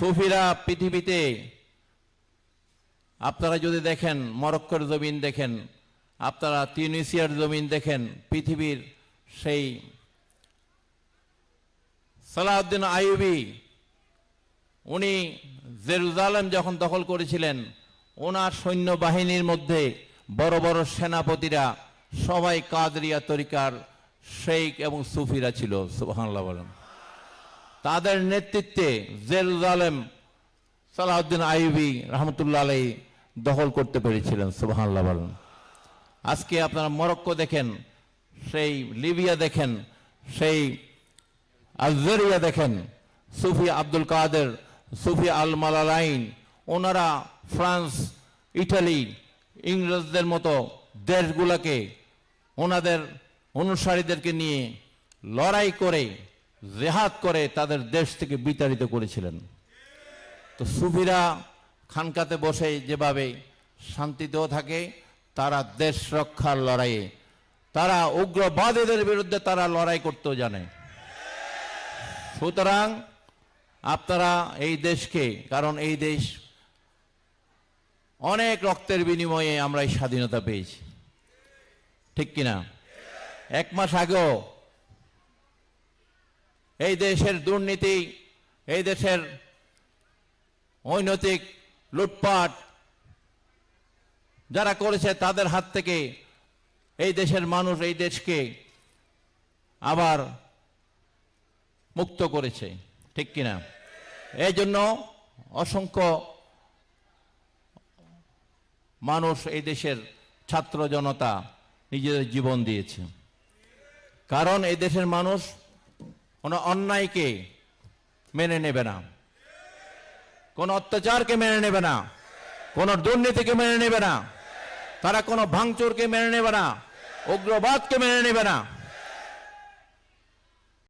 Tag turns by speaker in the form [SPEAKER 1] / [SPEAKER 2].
[SPEAKER 1] সুফিরা পৃথিবীতে, আপনারা যদি দেখেন, মরক্কোর জমিন দেখেন, আপনারা তিউনিসিয়ার জমিন দেখেন, পৃথিবীর সেই সালাউদ্দিন আইয়ুবি, উনি জেরুজালেম যখন দখল করেছিলেন, ওনার সৈন্যবাহিনীর মধ্যে বড় বড় সেনাপতিরা, সবাই কাদরিয়া তরিকার শেখ এবং সুফিরা ছিল, সুবহানাল্লাহ বলেন। তাদের নেতৃত্বে জেরুজালেম সালাউদ্দিন আইবি রহমতুল্লাহ আলাই দখল করতে পেরেছিলেন বলেন। আজকে আপনারা মরক্কো দেখেন, সেই লিবিয়া দেখেন, সেই আলজেরিয়া দেখেন, সুফি আব্দুল কাদের, সুফি আল মালালাইন ওনারা ফ্রান্স, ইটালি, ইংরেজদের মতো দেশগুলোকে ওনাদের অনুসারীদেরকে নিয়ে লড়াই করে জেহাদ করে তাদের দেশ থেকে বিতাড়িত করেছিলেন। তো সুফিরা খানকাতে বসে যেভাবে শান্তিতেও থাকে, তারা দেশ রক্ষার লড়াইয়ে। তারা উগ্রবাদীদের বিরুদ্ধে তারা লড়াই করতেও জানে। সুতরাং আপনারা এই দেশকে, কারণ এই দেশ অনেক রক্তের বিনিময়ে আমরা এই স্বাধীনতা পেয়েছি। ঠিক কিনা? এক মাস আগেও এই দেশের দুর্নীতি, এই দেশের অনৈতিক লুটপাট যারা করেছে তাদের হাত থেকে এই দেশের মানুষ এই দেশকে আবার মুক্ত করেছে, ঠিক কিনা? এই জন্য অসংখ্য মানুষ এই দেশের ছাত্র জনতা নিজেদের জীবন দিয়েছে। কারণ এই দেশের মানুষ কোনো অন্যায়কে মেনে নেবে না। কোন অত্যাচারকে মেনে নেবে না। কোন দুর্নীতিকে মেনে নেবে না। তারা কোনো ভাঙচুরকে মেনে নেবে না। উগ্রবাদকে মেনে নেবে না।